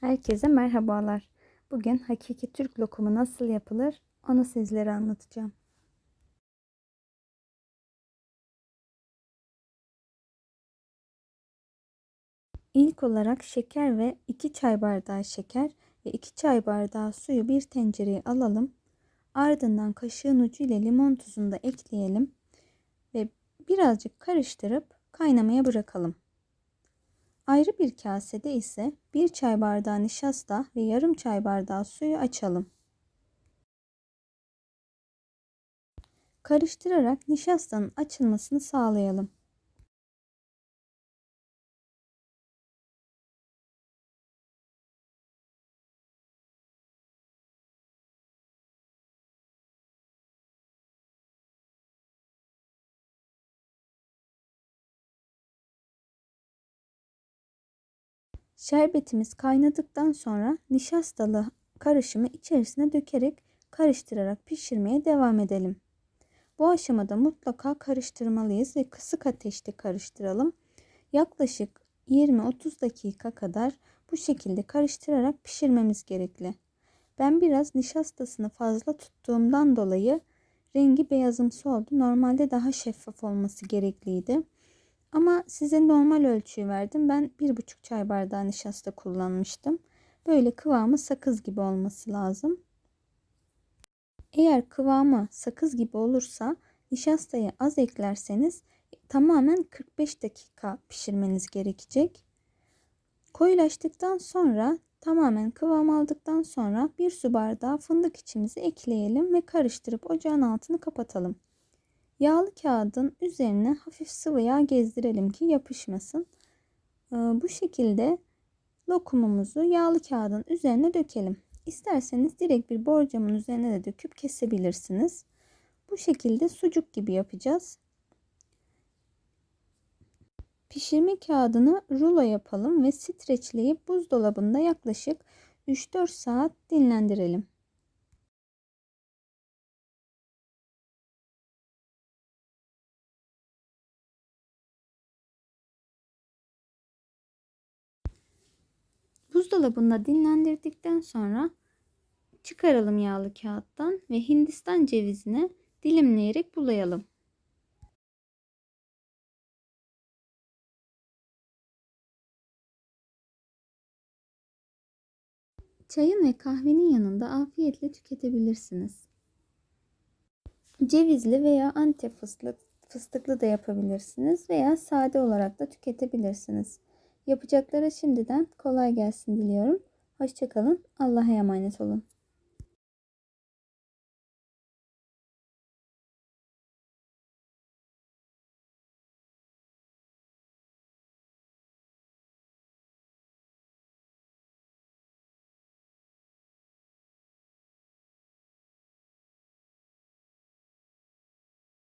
Herkese merhabalar. Bugün hakiki Türk lokumu nasıl yapılır onu sizlere anlatacağım. İlk olarak şeker ve 2 çay bardağı şeker ve 2 çay bardağı suyu bir tencereye alalım. Ardından kaşığın ucu ile limon tuzunu da ekleyelim ve birazcık karıştırıp kaynamaya bırakalım. Ayrı bir kasede ise bir çay bardağı nişasta ve yarım çay bardağı suyu açalım. Karıştırarak nişastanın açılmasını sağlayalım. Şerbetimiz kaynadıktan sonra nişastalı karışımı içerisine dökerek karıştırarak pişirmeye devam edelim. Bu aşamada mutlaka karıştırmalıyız ve kısık ateşte karıştıralım. Yaklaşık 20-30 dakika kadar bu şekilde karıştırarak pişirmemiz gerekli. Ben biraz nişastasını fazla tuttuğumdan dolayı rengi beyazımsı oldu. Normalde daha şeffaf olması gerekliydi. Ama size normal ölçüyü verdim. Ben bir buçuk çay bardağı nişasta kullanmıştım. Böyle kıvamı sakız gibi olması lazım. Eğer kıvamı sakız gibi olursa nişastayı az eklerseniz tamamen 45 dakika pişirmeniz gerekecek. Koyulaştıktan sonra tamamen kıvam aldıktan sonra bir su bardağı fındık içimizi ekleyelim ve karıştırıp ocağın altını kapatalım. Yağlı kağıdın üzerine hafif sıvı yağ gezdirelim ki yapışmasın. Ee, bu şekilde lokumumuzu yağlı kağıdın üzerine dökelim. İsterseniz direkt bir borcamın üzerine de döküp kesebilirsiniz. Bu şekilde sucuk gibi yapacağız. Pişirme kağıdını rulo yapalım ve streçleyip buzdolabında yaklaşık 3-4 saat dinlendirelim. Buzdolabında dinlendirdikten sonra çıkaralım yağlı kağıttan ve Hindistan cevizini dilimleyerek bulayalım. Çayın ve kahvenin yanında afiyetle tüketebilirsiniz. Cevizli veya antep fıstıklı, fıstıklı da yapabilirsiniz veya sade olarak da tüketebilirsiniz. Yapacaklara şimdiden kolay gelsin diliyorum. Hoşçakalın. Allah'a emanet olun.